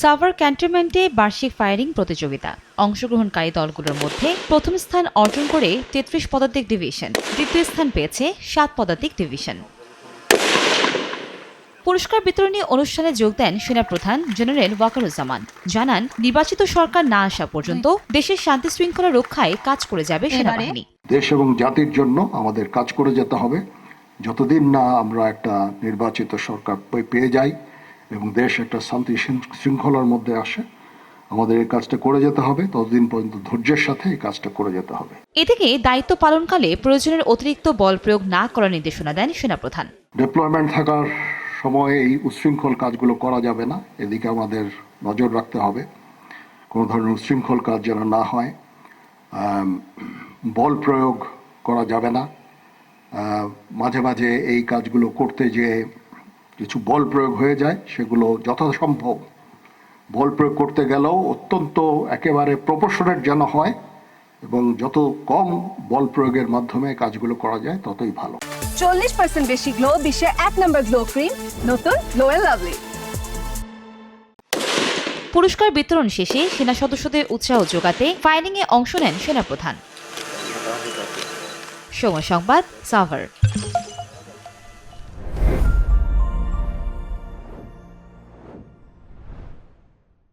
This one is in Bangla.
সাভার ক্যান্টনমেন্টে বার্ষিক ফায়ারিং প্রতিযোগিতা। অংশগ্রহণকারী দলগুলোর মধ্যে প্রথম স্থান অর্জন করে তেত্রিশ পদাতিক ডিভিশন দ্বিতীয় স্থান পেয়েছে সাত পদাতিক ডিভিশন। পুরস্কার বিতরণী অনুষ্ঠানে যোগ দেন সেনাপ্রধান জেনারেল ওয়াকারুজ্জামান। জানান নির্বাচিত সরকার না আসা পর্যন্ত দেশের শান্তি শৃঙ্খলা রক্ষায় কাজ করে যাবে সেনাবাহিনী। দেশ এবং জাতির জন্য আমাদের কাজ করে যেতে হবে। যতদিন না আমরা একটা নির্বাচিত সরকার পেয়ে যাই এবং দেশ একটা শান্তি শৃঙ্খলার মধ্যে আসে। আমাদের এই কাজটা করে যেতে হবে। ততদিন পর্যন্ত ধৈর্যের সাথে এই কাজটা করে যেতে হবে। এদিকে দায়িত্ব পালনকালে প্রয়োজনের অতিরিক্ত বল প্রয়োগ না করার নির্দেশনা দেন সেনাপ্রধান। ডিপ্লয়মেন্ট থাকার সময় এই উচ্ছৃঙ্খল কাজগুলো করা যাবে না। এদিকে আমাদের নজর রাখতে হবে। কোনো ধরনের উচ্ছৃঙ্খল কাজ যেন না হয়। বল প্রয়োগ করা যাবে না। মাঝে মাঝে এই কাজগুলো করতে যে কিছু বল প্রয়োগ হয়ে যায় সেগুলো যথাসম্ভব বল প্রয়োগ করতে গেলেও অত্যন্ত একেবারে প্রপোর্শনেট যেন হয় এবং যত কম বল প্রয়োগের মাধ্যমে কাজগুলো করা যায় ততই ভালো। চল্লিশ পার্সেন্ট বেশি গ্লো বিশ্বের এক নম্বর গ্লো ক্রিম নতুন গ্লো এন্ড লাভলি পুরস্কার বিতরণ শেষে সেনা সদস্যদের উৎসাহ যোগাতে ফায়ারিংয়ে অংশ নেন সেনাপ্রধান। সময় সংবাদ সাভার।